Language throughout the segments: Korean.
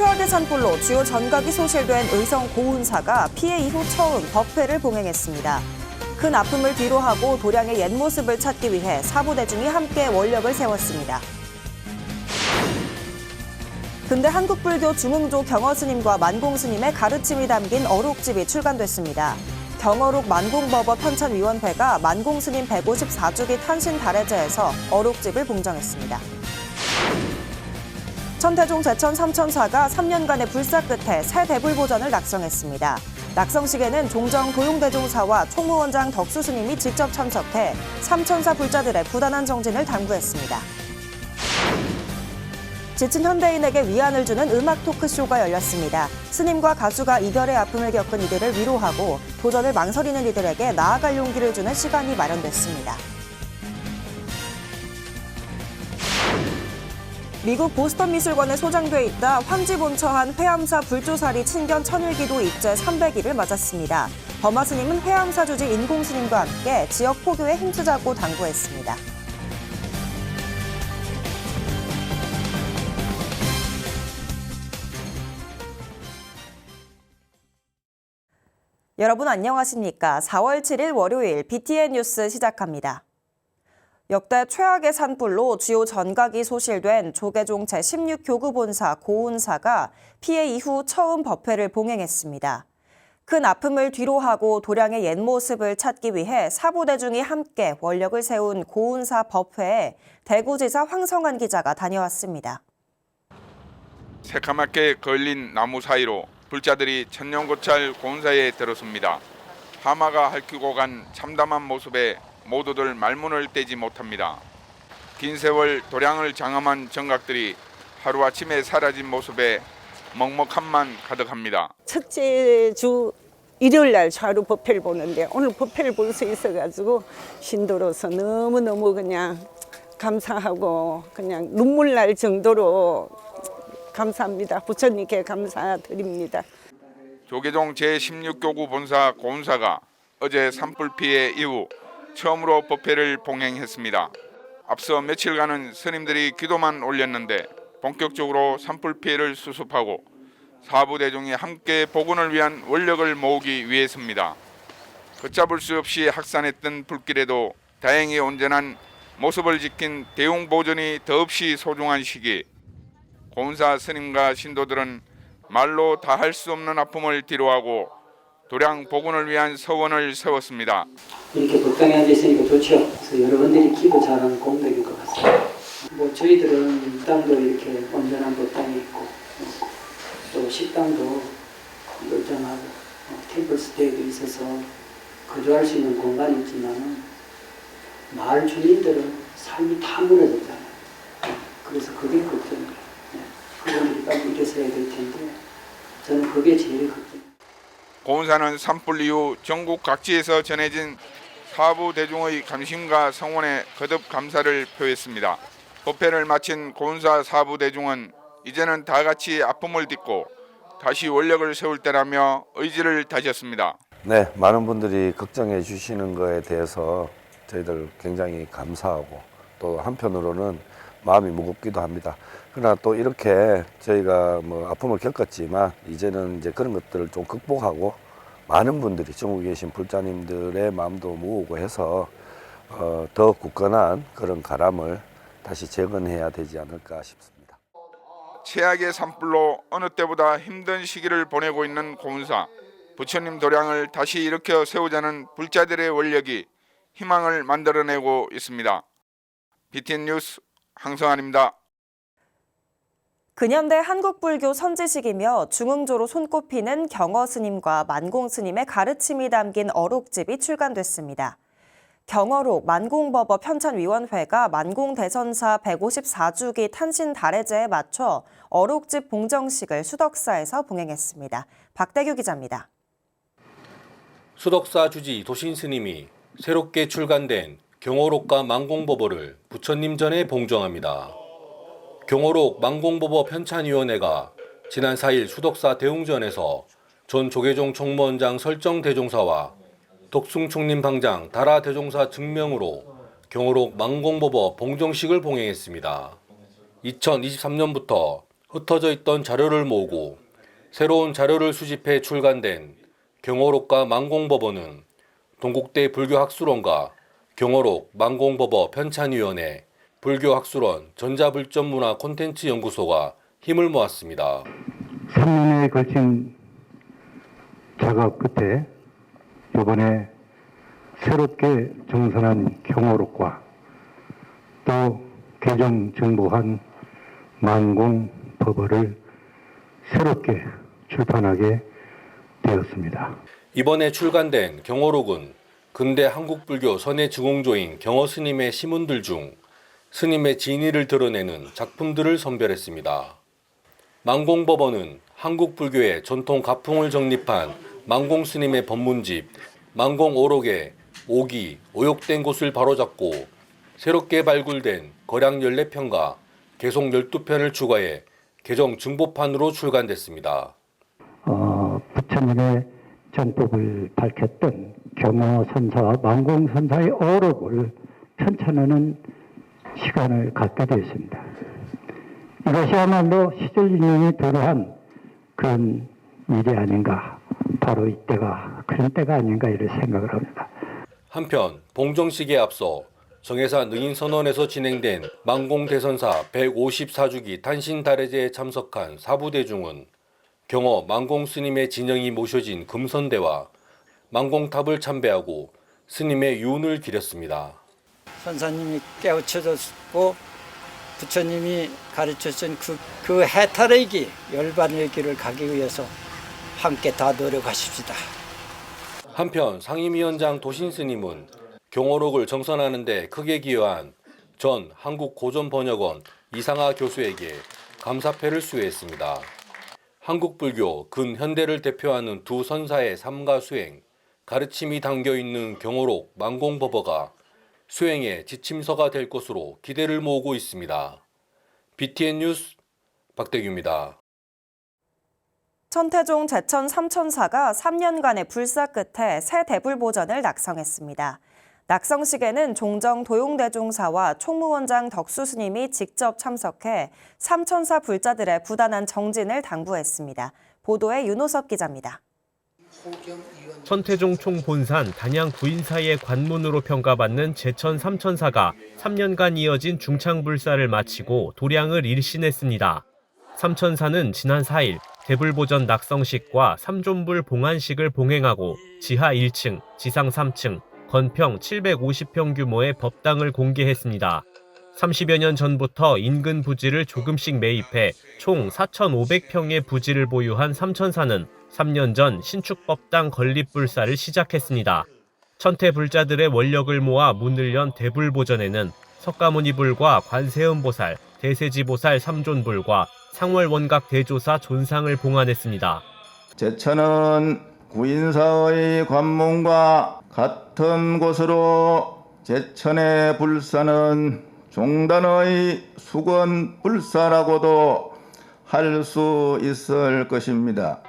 최악의 산불로 주요 전각이 소실된 의성 고운사가 피해 이후 처음 법회를 봉행했습니다. 큰 아픔을 뒤로하고 도량의 옛 모습을 찾기 위해 사부대중이 함께 원력을 세웠습니다. 근대 한국불교 중흥조 경허스님과 만공스님의 가르침이 담긴 어록집이 출간됐습니다. 경어록 만공법어 편찬위원회가 만공스님 154주기 탄신 달해제에서 어록집을 봉정했습니다. 천태종 제천 삼천사가 3년간의 불사 끝에 새 대불보전을 낙성했습니다. 낙성식에는 종정 도용대종사와 총무원장 덕수스님이 직접 참석해 삼천사 불자들의 부단한 정진을 당부했습니다. 지친 현대인에게 위안을 주는 음악 토크쇼가 열렸습니다. 스님과 가수가 이별의 아픔을 겪은 이들을 위로하고 도전을 망설이는 이들에게 나아갈 용기를 주는 시간이 마련됐습니다. 미국 보스턴 미술관에 소장돼 있다 황지 본처한 회암사 불조사리 친견 천일기도 입제 300일을 맞았습니다. 범화 스님은 회암사 주지 인공 스님과 함께 지역 포교에 힘쓰자고 당부했습니다. 여러분 안녕하십니까? 4월 7일 월요일 BTN 뉴스 시작합니다. 역대 최악의 산불로 주요 전각이 소실된 조계종 제16교구 본사 고운사가 피해 이후 처음 법회를 봉행했습니다. 큰 아픔을 뒤로하고 도량의 옛 모습을 찾기 위해 사부대중이 함께 원력을 세운 고운사 법회에 대구지사 황성한 기자가 다녀왔습니다. 새카맣게 걸린 나무 사이로 불자들이 천년고찰 고운사에 들었습니다. 하마가 핥히고 간 참담한 모습에 모두들 말문을 떼지 못합니다. 긴 세월 도량을 장엄한 정각들이 하루아침에 사라진 모습에 먹먹함만 가득합니다. 첫째 주 일요일 날 하루 법회를 보는데 오늘 법회를 볼 수 있어가지고 신도로서 너무너무 그냥 감사하고 그냥 눈물 날 정도로 감사합니다. 부처님께 감사드립니다. 조계종 제16교구 본사 고운사가 어제 산불 피해 이후 처음으로 법회를 봉행했습니다. 앞서 며칠간은 스님들이 기도만 올렸는데 본격적으로 산불 피해를 수습하고 사부 대중이 함께 복원을 위한 원력을 모으기 위해서입니다. 걷잡을 수 없이 확산했던 불길에도 다행히 온전한 모습을 지킨 대웅 보존이 더없이 소중한 시기. 고운사 스님과 신도들은 말로 다 할 수 없는 아픔을 뒤로하고 도량 복원을 위한 서원을 세웠습니다. 이렇게 법당에 앉아 있으니까 좋죠. 그래서 여러분들이 기도 잘하는 공덕인 것 같습니다. 뭐 저희들은 땅도 이렇게 온전한 법당이 있고 어, 또 식당도 멀쩡하고 어, 템플 스테이도 있어서 거주할 수 있는 공간이 있지만은 마을 주민들은 삶이 다 무너졌잖아요. 어, 그래서 그게 걱정이에요. 네. 그분들이 빨리 일어서야 될 텐데 저는 그게 제일 걱정. 고운사는 산불 이후 전국 각지에서 전해진 사부 대중의 감심과 성원에 거듭 감사를 표했습니다. 법회를 마친 고운사 사부 대중은 이제는 다 같이 아픔을 딛고 다시 원력을 세울 때라며 의지를 다졌습니다. 네, 많은 분들이 걱정해 주시는 거에 대해서 저희들 굉장히 감사하고 또 한편으로는 마음이 무겁기도 합니다. 그러나 또 이렇게 저희가 뭐 아픔을 겪었지만 이제는 이제 그런 것들을 좀 극복하고 많은 분들이 전국에 계신 불자님들의 마음도 모으고 해서 어, 더 굳건한 그런 가람을 다시 재건해야 되지 않을까 싶습니다. 최악의 산불로 어느 때보다 힘든 시기를 보내고 있는 고운사 부처님 도량을 다시 일으켜 세우자는 불자들의 원력이 희망을 만들어내고 있습니다. BTN 뉴스 황성환입니다. 근현대 한국불교 선지식이며 중흥조로 손꼽히는 경어 스님과 만공 스님의 가르침이 담긴 어록집이 출간됐습니다. 경어록 만공법어 편찬위원회가 만공대선사 154주기 탄신 달해제에 맞춰 어록집 봉정식을 수덕사에서 봉행했습니다. 박대규 기자입니다. 수덕사 주지 도신 스님이 새롭게 출간된 경호록과 만공법어를 부처님 전에 봉정합니다. 경호록 만공법어 편찬위원회가 지난 4일 수덕사 대웅전에서 전 조계종 총무원장 설정 대종사와 독승 총림 방장 다라 대종사 증명으로 경호록 만공법어 봉정식을 봉행했습니다. 2023년부터 흩어져 있던 자료를 모으고 새로운 자료를 수집해 출간된 경호록과 망공법원은 동국대 불교학술원과 경호록 망공법어 편찬위원회 불교학술원 전자불전문화 콘텐츠 연구소가 힘을 모았습니다. 3년에 걸친 작업 끝에 이번에 새롭게 정선한 경호록과 또 개정 정보한 만공 법어를 새롭게 출판하게 되었습니다. 이번에 출간된 경호록은 근대 한국불교 선의 증홍조인 경호 스님의 시문들 중 스님의 진의를 드러내는 작품들을 선별했습니다. 망공법원은 한국 불교의 전통 가풍을 정립한 망공 스님의 법문집 망공오록의 오기, 오욕된 곳을 바로잡고 새롭게 발굴된 거량 14편과 개송 12편을 추가해 개정 증보판으로 출간됐습니다. 어, 부처님의 정법을 밝혔던 경호 선사와 만공 선사의 어록을 편찬하는 시간을 갖게 되었습니다. 이것이야말로 시절인연이 도래한 그런 일이 아닌가, 바로 이때가 그런 때가 아닌가 이런 생각을 합니다. 한편 봉정식에 앞서 정해사 능인선언에서 진행된 망공대선사 154주기 탄신달해제에 참석한 사부대중은 경어 망공 스님의 진영이 모셔진 금선대와 망공탑을 참배하고 스님의 유운을 기렸습니다. 선사님이 깨우쳐졌고 부처님이 가르쳐준 그, 그 해탈의 길, 열반의 길을 가기 위해서 함께 다 노력하십시다. 한편 상임위원장 도신 스님은 경어록을 정선하는 데 크게 기여한 전 한국고전번역원 이상하 교수에게 감사패를 수여했습니다. 한국불교 근현대를 대표하는 두 선사의 삶과 수행, 가르침이 담겨 있는 경어록 만공법어가 수행의 지침서가 될 것으로 기대를 모으고 있습니다. BTN 뉴스 박대규입니다. 천태종 제천 삼천사가 3년간의 불사 끝에 새 대불보전을 낙성했습니다. 낙성식에는 종정 도용대종사와 총무원장 덕수 스님이 직접 참석해 삼천사 불자들의 부단한 정진을 당부했습니다. 보도에 윤호섭 기자입니다. 천태종 총본산 단양 부인사의 관문으로 평가받는 제천 삼천사가 3년간 이어진 중창불사를 마치고 도량을 일신했습니다. 삼천사는 지난 4일 대불보전 낙성식과 삼존불 봉안식을 봉행하고 지하 1층, 지상 3층, 건평 750평 규모의 법당을 공개했습니다. 30여 년 전부터 인근 부지를 조금씩 매입해 총 4,500평의 부지를 보유한 삼천사는 3년 전 신축법당 건립불사를 시작했습니다. 천태 불자들의 원력을 모아 문을 연 대불보전에는 석가모니불과 관세음보살, 대세지보살 삼존불과 상월원각 대조사 존상을 봉안했습니다. 제천은 구인사의 관문과 같은 곳으로 제천의 불사는 종단의 수건 불사라고도 할 수 있을 것입니다.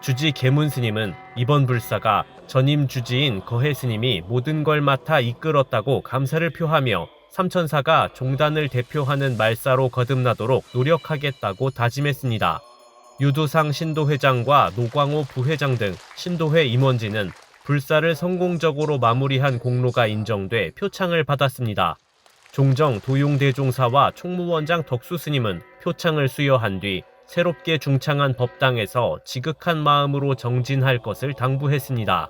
주지 계문 스님은 이번 불사가 전임 주지인 거해 스님이 모든 걸 맡아 이끌었다고 감사를 표하며 삼천사가 종단을 대표하는 말사로 거듭나도록 노력하겠다고 다짐했습니다. 유두상 신도회장과 노광호 부회장 등 신도회 임원진은 불사를 성공적으로 마무리한 공로가 인정돼 표창을 받았습니다. 종정 도용대종사와 총무원장 덕수 스님은 표창을 수여한 뒤 새롭게 중창한 법당에서 지극한 마음으로 정진할 것을 당부했습니다.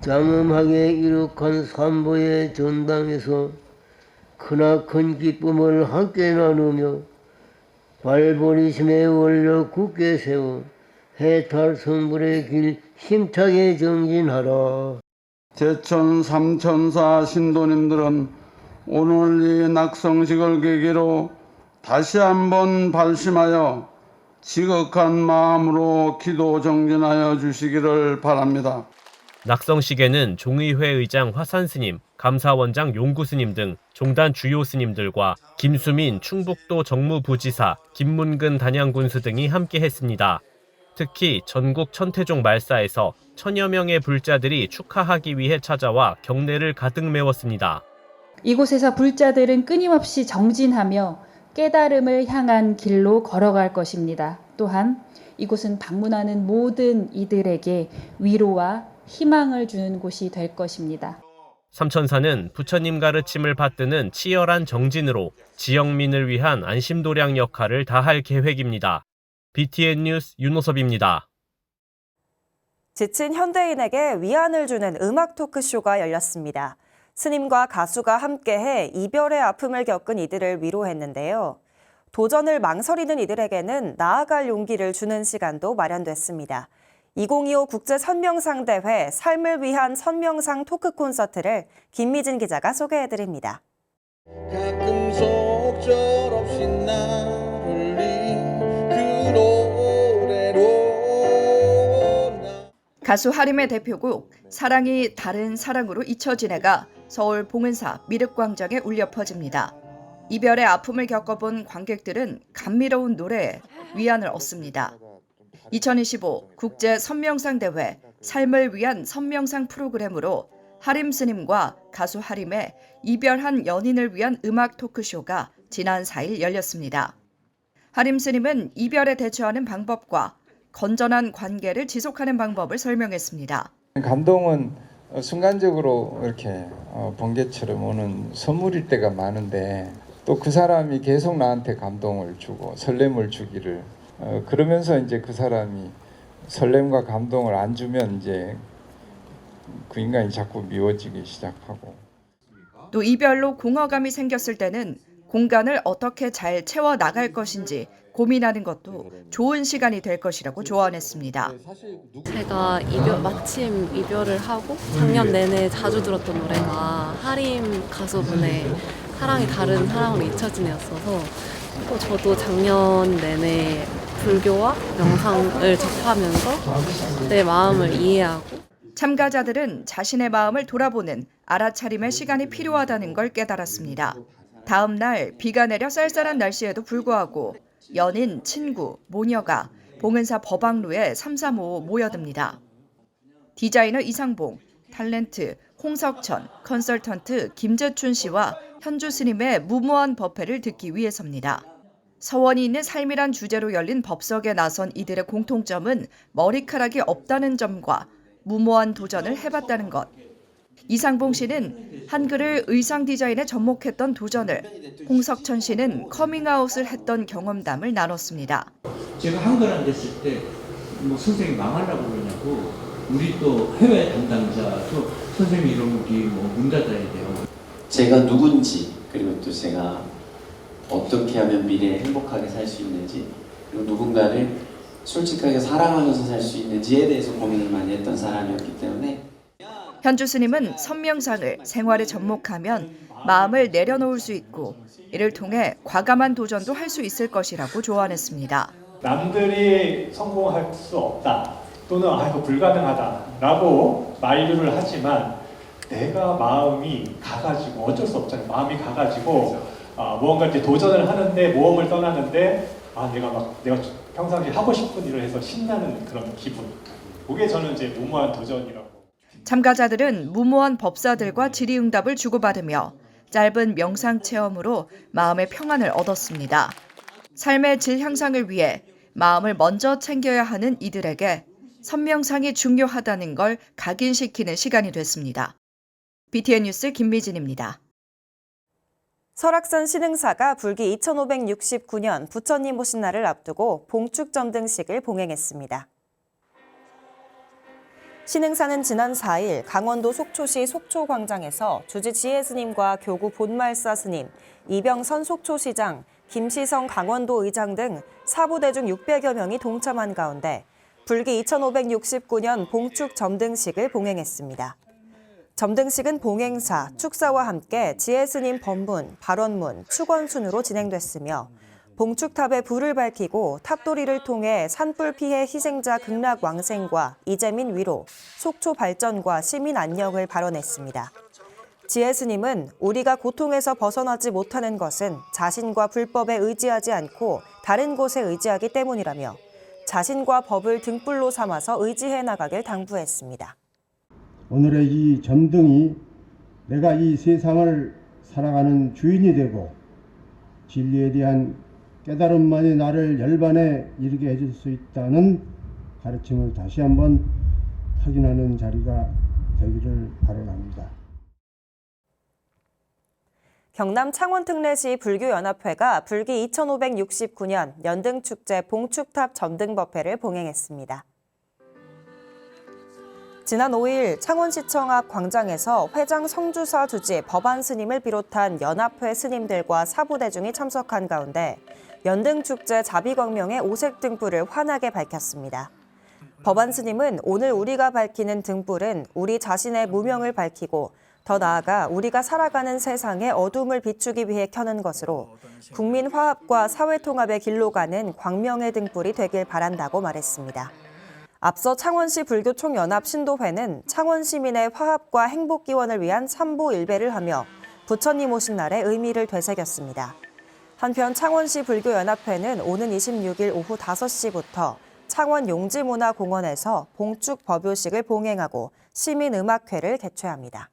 장엄하게 이룩한 삼보의 전당에서 크나큰 기쁨을 함께 나누며 발보리심의 원력 굳게 세워 해탈 성불의 길 힘차게 정진하라. 제천 삼천사 신도님들은 오늘 이 낙성식을 계기로 다시 한번 발심하여 지극한 마음으로 기도 정진하여 주시기를 바랍니다. 낙성식에는 종의회 의장 화산 스님, 감사원장 용구 스님 등 종단 주요 스님들과 김수민 충북도 정무부지사, 김문근 단양군수 등이 함께 했습니다. 특히 전국 천태종 말사에서 천여 명의 불자들이 축하하기 위해 찾아와 경례를 가득 메웠습니다. 이곳에서 불자들은 끊임없이 정진하며 깨달음을 향한 길로 걸어갈 것입니다. 또한 이곳은 방문하는 모든 이들에게 위로와 희망을 주는 곳이 될 것입니다. 삼천사는 부처님 가르침을 받드는 치열한 정진으로 지역민을 위한 안심도량 역할을 다할 계획입니다. BTN 뉴스 윤호섭입니다. 지친 현대인에게 위안을 주는 음악 토크쇼가 열렸습니다. 스님과 가수가 함께해 이별의 아픔을 겪은 이들을 위로했는데요. 도전을 망설이는 이들에게는 나아갈 용기를 주는 시간도 마련됐습니다. 2025 국제 선명상 대회 삶을 위한 선명상 토크 콘서트를 김미진 기자가 소개해 드립니다. 가끔 속절없이 나를 그 노래로 나 가수 하림의 대표곡 사랑이 다른 사랑으로 잊혀지네가 서울 봉은사 미륵광장에 울려 퍼집니다. 이별의 아픔을 겪어본 관객들은 감미로운 노래에 위안을 얻습니다. 2025 국제 선명상 대회 삶을 위한 선명상 프로그램으로 하림 스님과 가수 하림의 이별한 연인을 위한 음악 토크쇼가 지난 4일 열렸습니다. 하림 스님은 이별에 대처하는 방법과 건전한 관계를 지속하는 방법을 설명했습니다. 감동은 순간적으로 이렇게 어, 번개처럼 오는 선물일 때가 많은데 또 그 사람이 계속 나한테 감동을 주고 설렘을 주기를 어, 그러면서 이제 그 사람이 설렘과 감동을 안 주면 이제 그 인간이 자꾸 미워지기 시작하고. 또 이별로 공허감이 생겼을 때는 공간을 어떻게 잘 채워 나갈 것인지 고민하는 것도 좋은 시간이 될 것이라고 조언했습니다. 제가 이별 마침 이별을 하고 작년 내내 자주 들었던 노래가 하림 가수분의 사랑이 다른 사랑으로 잊혀지네였어서 또 저도 작년 내내 불교와 명상을 접하면서 내 마음을 이해하고 참가자들은 자신의 마음을 돌아보는 알아차림의 시간이 필요하다는 걸 깨달았습니다. 다음 날 비가 내려 쌀쌀한 날씨에도 불구하고 연인, 친구, 모녀가 봉은사 법왕루에 삼삼오오 모여듭니다. 디자이너 이상봉, 탤런트 홍석천, 컨설턴트 김재춘 씨와 현주 스님의 무모한 법회를 듣기 위해서입니다. 서원이 있는 삶이란 주제로 열린 법석에 나선 이들의 공통점은 머리카락이 없다는 점과 무모한 도전을 해봤다는 것. 이상봉 씨는 한글을 의상 디자인에 접목했던 도전을, 홍석천 씨는 커밍아웃을 했던 경험담을 나눴습니다. 제가 한글 안 됐을 때 뭐 선생님 망하려고 그러냐고 우리 또 해외 담당자도 선생님 이런 우리 뭐문 닫아야 돼요. 제가 누군지 그리고 또 제가 어떻게 하면 미래에 행복하게 살 수 있는지 그리고 누군가를 솔직하게 사랑하면서 살 수 있는지에 대해서 고민을 많이 했던 사람이었기 때문에 현주 스님은 선명상을 생활에 접목하면 마음을 내려놓을 수 있고 이를 통해 과감한 도전도 할 수 있을 것이라고 조언했습니다. 남들이 성공할 수 없다 또는 아 이거 불가능하다라고 만류를 하지만 내가 마음이 가가지고 어쩔 수 없잖아요. 마음이 가가지고 아, 무언가 이제 도전을 하는데 모험을 떠나는데 아 내가 막 내가 평상시에 하고 싶은 일을 해서 신나는 그런 기분. 그게 저는 이제 무모한 도전이라고. 참가자들은 무모한 법사들과 질의응답을 주고받으며 짧은 명상 체험으로 마음의 평안을 얻었습니다. 삶의 질 향상을 위해 마음을 먼저 챙겨야 하는 이들에게 선명상이 중요하다는 걸 각인시키는 시간이 됐습니다. BTN 뉴스 김미진입니다. 설악산 신흥사가 불기 2569년 부처님 오신 날을 앞두고 봉축 점등식을 봉행했습니다. 신흥사는 지난 4일 강원도 속초시 속초광장에서 주지 지혜 스님과 교구 본말사 스님, 이병선 속초시장, 김시성 강원도 의장 등 사부대중 600여 명이 동참한 가운데 불기 2569년 봉축 점등식을 봉행했습니다. 점등식은 봉행사, 축사와 함께 지혜 스님 법문, 발언문, 축원 순으로 진행됐으며 봉축탑에 불을 밝히고 탑도리를 통해 산불 피해 희생자 극락 왕생과 이재민 위로, 속초 발전과 시민 안녕을 발언했습니다. 지혜 스님은 우리가 고통에서 벗어나지 못하는 것은 자신과 불법에 의지하지 않고 다른 곳에 의지하기 때문이라며 자신과 법을 등불로 삼아서 의지해 나가길 당부했습니다. 오늘의 이 점등이 내가 이 세상을 살아가는 주인이 되고 진리에 대한 깨달음만이 나를 열반에 이르게 해줄 수 있다는 가르침을 다시 한번 확인하는 자리가 되기를 바라랍니다. 경남 창원특례시 불교연합회가 불기 2569년 연등축제 봉축탑 점등법회를 봉행했습니다. 지난 5일 창원시청 앞 광장에서 회장 성주사 주지 법안 스님을 비롯한 연합회 스님들과 사부대중이 참석한 가운데 연등축제 자비광명의 오색 등불을 환하게 밝혔습니다. 법안 스님은 오늘 우리가 밝히는 등불은 우리 자신의 무명을 밝히고 더 나아가 우리가 살아가는 세상의 어둠을 비추기 위해 켜는 것으로 국민 화합과 사회 통합의 길로 가는 광명의 등불이 되길 바란다고 말했습니다. 앞서 창원시 불교총연합 신도회는 창원 시민의 화합과 행복 기원을 위한 삼보 일배를 하며 부처님 오신 날의 의미를 되새겼습니다. 한편 창원시 불교연합회는 오는 26일 오후 5시부터 창원 용지문화공원에서 봉축 법요식을 봉행하고 시민음악회를 개최합니다.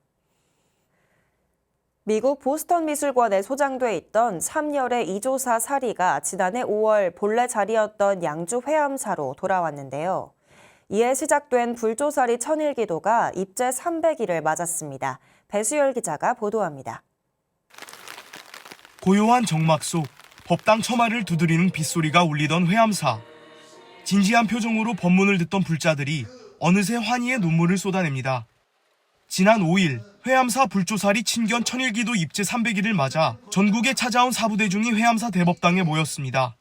미국 보스턴 미술관에 소장돼 있던 3열의 이조사 사리가 지난해 5월 본래 자리였던 양주 회암사로 돌아왔는데요. 이에 시작된 불조사리 천일기도가 입제 300일을 맞았습니다. 배수열 기자가 보도합니다. 고요한 정막 속 법당 처마를 두드리는 빗소리가 울리던 회암사. 진지한 표정으로 법문을 듣던 불자들이 어느새 환희의 눈물을 쏟아냅니다. 지난 5일 회암사 불조사리 친견 천일기도 입제 300일을 맞아 전국에 찾아온 사부대중이 회암사 대법당에 모였습니다.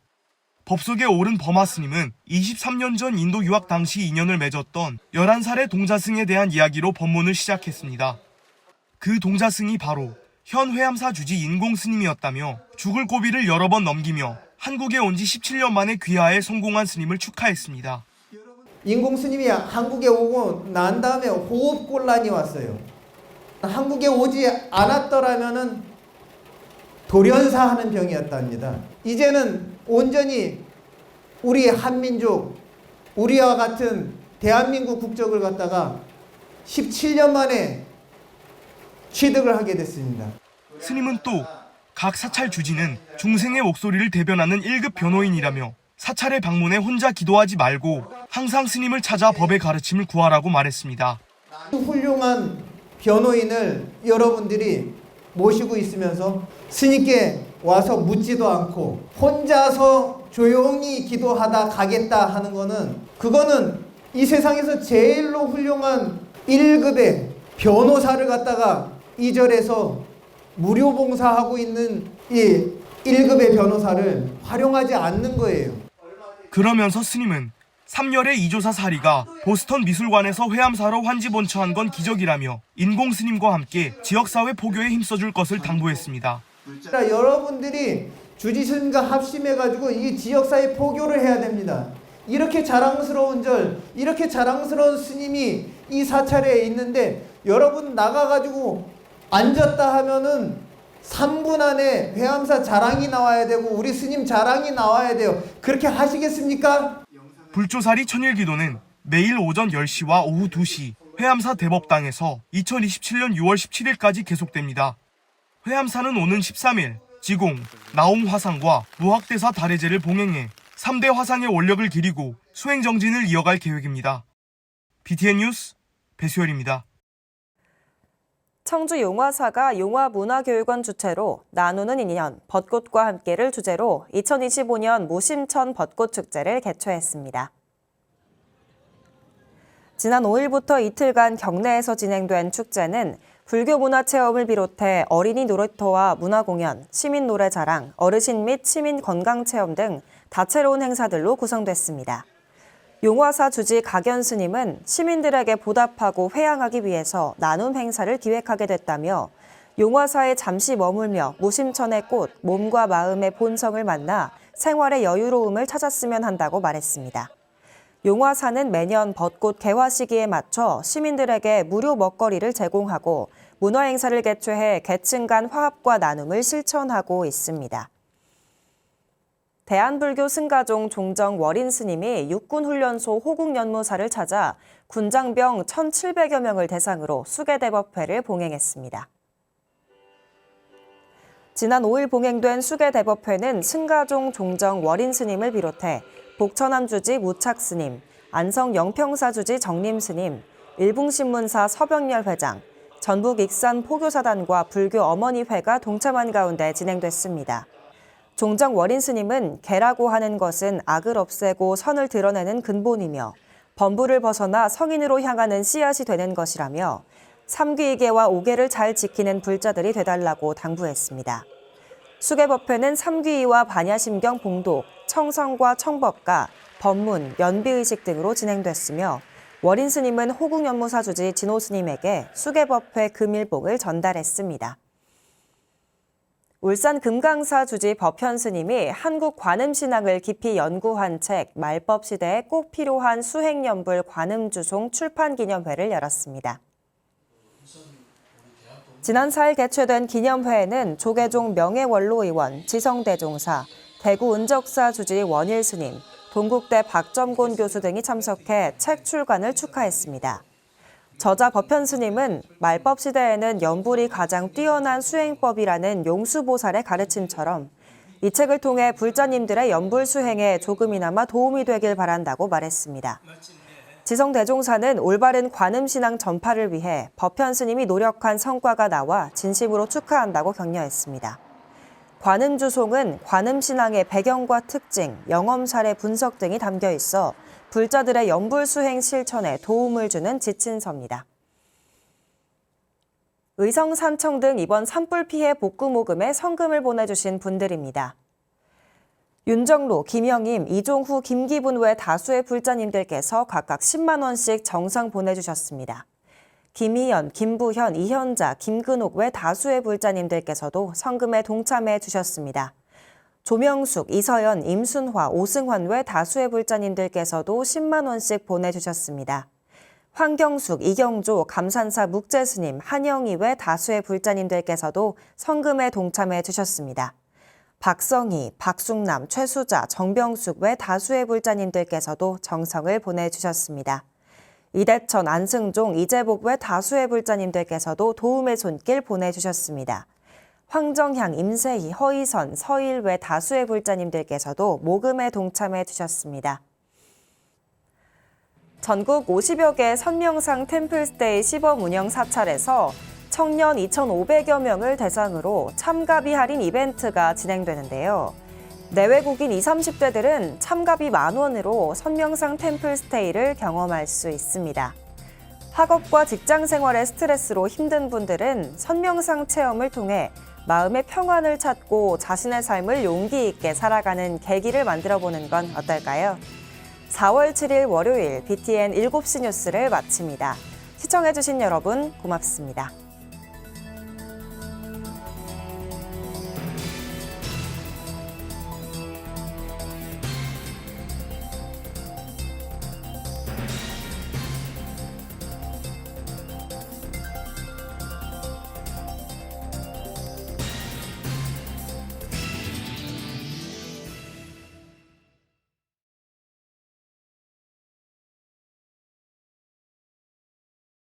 법석에 오른 범하 스님은 23년 전 인도 유학 당시 인연을 맺었던 11살의 동자승에 대한 이야기로 법문을 시작했습니다. 그 동자승이 바로 현 회암사 주지 인공 스님이었다며 죽을 고비를 여러 번 넘기며 한국에 온 지 17년 만에 귀화에 성공한 스님을 축하했습니다. 인공 스님이 한국에 오고 난 다음에 호흡 곤란이 왔어요. 한국에 오지 않았더라면은 돌연사하는 병이었답니다. 이제는 온전히 우리 한민족, 우리와 같은 대한민국 국적을 갖다가 17년 만에 취득을 하게 됐습니다. 스님은 또 각 사찰 주지는 중생의 목소리를 대변하는 1급 변호인이라며 사찰에 방문해 혼자 기도하지 말고 항상 스님을 찾아 법의 가르침을 구하라고 말했습니다. 훌륭한 변호인을 여러분들이 모시고 있으면서 스님께 와서 묻지도 않고 혼자서 조용히 기도하다 가겠다 하는 거는 그거는 이 세상에서 제일로 훌륭한 1급의 변호사를 갖다가 이 절에서 무료 봉사하고 있는 이 1급의 변호사를 활용하지 않는 거예요. 그러면서 스님은 3열의 이조사 사리가 보스턴 미술관에서 회암사로 환지 본처한 건 기적이라며 인공 스님과 함께 지역사회 포교에 힘써줄 것을 당부했습니다. 자, 여러분들이 주지스님과 합심해가지고 이 지역사회 포교를 해야 됩니다. 이렇게 자랑스러운 절, 이렇게 자랑스러운 스님이 이 사찰에 있는데 여러분 나가가지고 앉았다 하면은 3분 안에 회암사 자랑이 나와야 되고 우리 스님 자랑이 나와야 돼요. 그렇게 하시겠습니까? 불조사리 천일기도는 매일 오전 10시와 오후 2시 회암사 대법당에서 2027년 6월 17일까지 계속됩니다. 회암사는 오는 13일 지공, 나옴 화상과 무학대사 다례제를 봉행해 3대 화상의 원력을 기리고 수행 정진을 이어갈 계획입니다. BTN 뉴스 배수열입니다. 청주 용화사가 용화문화교육원 주최로 나누는 인연 벚꽃과 함께를 주제로 2025년 무심천 벚꽃축제를 개최했습니다. 지난 5일부터 이틀간 경내에서 진행된 축제는 불교 문화 체험을 비롯해 어린이 놀이터와 문화공연, 시민 노래자랑, 어르신 및 시민 건강 체험 등 다채로운 행사들로 구성됐습니다. 용화사 주지 각연 스님은 시민들에게 보답하고 회양하기 위해서 나눔 행사를 기획하게 됐다며 용화사에 잠시 머물며 무심천의 꽃, 몸과 마음의 본성을 만나 생활의 여유로움을 찾았으면 한다고 말했습니다. 용화사는 매년 벚꽃 개화 시기에 맞춰 시민들에게 무료 먹거리를 제공하고 문화 행사를 개최해 계층 간 화합과 나눔을 실천하고 있습니다. 대한불교 승가종 종정 월인 스님이 육군훈련소 호국연무사를 찾아 군장병 1,700여 명을 대상으로 수계대법회를 봉행했습니다. 지난 5일 봉행된 수계대법회는 승가종 종정 월인 스님을 비롯해 복천암 주지 무착 스님, 안성 영평사 주지 정림 스님, 일붕신문사 서병렬 회장, 전북 익산 포교사단과 불교 어머니회가 동참한 가운데 진행됐습니다. 종정 월인 스님은 개라고 하는 것은 악을 없애고 선을 드러내는 근본이며 범부를 벗어나 성인으로 향하는 씨앗이 되는 것이라며 삼귀이계와 오계를 잘 지키는 불자들이 되달라고 당부했습니다. 수계법회는 삼귀이와 반야심경 봉독, 청성과 청법가, 법문, 연비의식 등으로 진행됐으며 월인 스님은 호국연무사 주지 진호 스님에게 수계법회 금일봉을 전달했습니다. 울산 금강사 주지 법현 스님이 한국 관음 신앙을 깊이 연구한 책 말법 시대에 꼭 필요한 수행 연불 관음 주송 출판 기념회를 열었습니다. 지난 4일 개최된 기념회에는 조계종 명예원로 의원, 지성대 종사, 대구 은적사 주지 원일 스님, 동국대 박점곤 교수 등이 참석해 책 출간을 축하했습니다. 저자 법현 스님은 말법 시대에는 연불이 가장 뛰어난 수행법이라는 용수보살의 가르침처럼 이 책을 통해 불자님들의 연불 수행에 조금이나마 도움이 되길 바란다고 말했습니다. 지성 대종사는 올바른 관음 신앙 전파를 위해 법현 스님이 노력한 성과가 나와 진심으로 축하한다고 격려했습니다. 관음 주송은 관음 신앙의 배경과 특징, 영험 사례 분석 등이 담겨 있어 불자들의 연불 수행 실천에 도움을 주는 지친서입니다. 의성 산청 등 이번 산불 피해 복구 모금에 성금을 보내주신 분들입니다. 윤정로, 김영임, 이종후, 김기분 외 다수의 불자님들께서 각각 10만 원씩 정상 보내주셨습니다. 김희연, 김부현, 이현자, 김근옥 외 다수의 불자님들께서도 성금에 동참해 주셨습니다. 조명숙, 이서연, 임순화, 오승환 외 다수의 불자님들께서도 10만 원씩 보내주셨습니다. 황경숙, 이경조, 감산사 묵재스님, 한영희 외 다수의 불자님들께서도 성금에 동참해 주셨습니다. 박성희, 박숙남, 최수자, 정병숙 외 다수의 불자님들께서도 정성을 보내주셨습니다. 이대천, 안승종, 이재복 외 다수의 불자님들께서도 도움의 손길 보내주셨습니다. 황정향, 임세희, 허희선, 서일 외 다수의 불자님들께서도 모금에 동참해 주셨습니다. 전국 50여 개 선명상 템플스테이 시범 운영 사찰에서 청년 2,500여 명을 대상으로 참가비 할인 이벤트가 진행되는데요. 내외국인 20, 30대들은 참가비 만 원으로 선명상 템플스테이를 경험할 수 있습니다. 학업과 직장 생활의 스트레스로 힘든 분들은 선명상 체험을 통해 마음의 평안을 찾고 자신의 삶을 용기 있게 살아가는 계기를 만들어 보는 건 어떨까요? 4월 7일 월요일 BTN 7시 뉴스를 마칩니다. 시청해주신 여러분 고맙습니다.